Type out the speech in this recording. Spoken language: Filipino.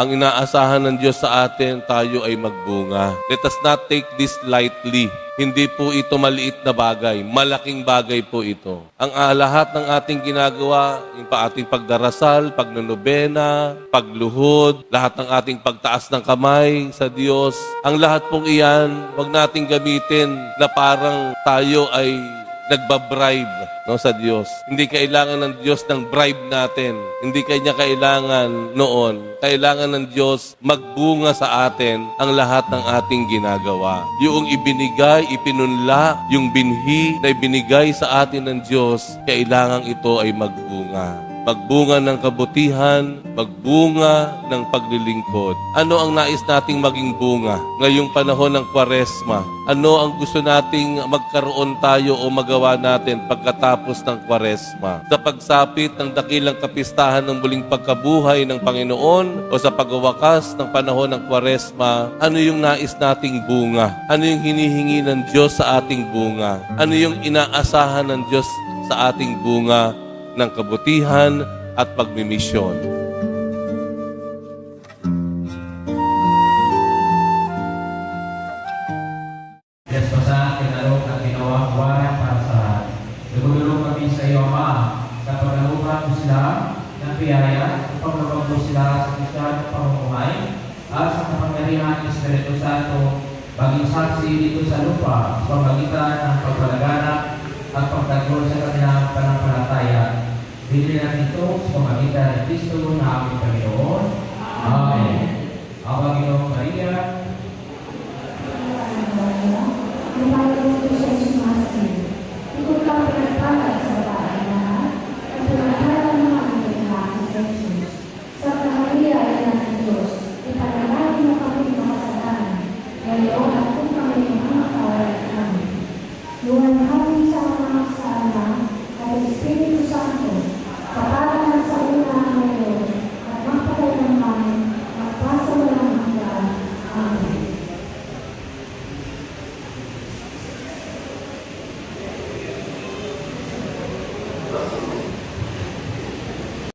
Ang inaasahan ng Diyos sa atin, tayo ay magbunga. Let us not take this lightly. Hindi po ito maliit na bagay. Malaking bagay po ito. Ang ah, lahat ng ating ginagawa, yung pa ating pagdarasal, pagnonobena, pagluhod, lahat ng ating pagtaas ng kamay sa Diyos, ang lahat pong iyan, wag nating gamitin na parang tayo ay nagbabribe no, sa Diyos. Hindi kailangan ng Diyos ng bribe natin. Hindi kanya kailangan noon. Kailangan ng Diyos magbunga sa atin ang lahat ng ating ginagawa. Yung ibinigay, ipinunla, yung binhi na ibinigay sa atin ng Diyos, kailangan ito ay magbunga magbunga ng kabutihan, magbunga ng paglilingkod. Ano ang nais nating maging bunga ngayong panahon ng kwaresma? Ano ang gusto nating magkaroon tayo o magawa natin pagkatapos ng kwaresma? Sa pagsapit ng dakilang kapistahan ng muling pagkabuhay ng Panginoon o sa pagwawakas ng panahon ng kwaresma, ano yung nais nating bunga? Ano yung hinihingi ng Diyos sa ating bunga? Ano yung inaasahan ng Diyos sa ating bunga ng kabutihan at pagmimisyon. Maging saksi dito sa lupa, sa pamagitan ng pagpalaganap at pagtagol sa Bibili natin ito sa pamagitan ng Kristo na aming Panginoon. Amen.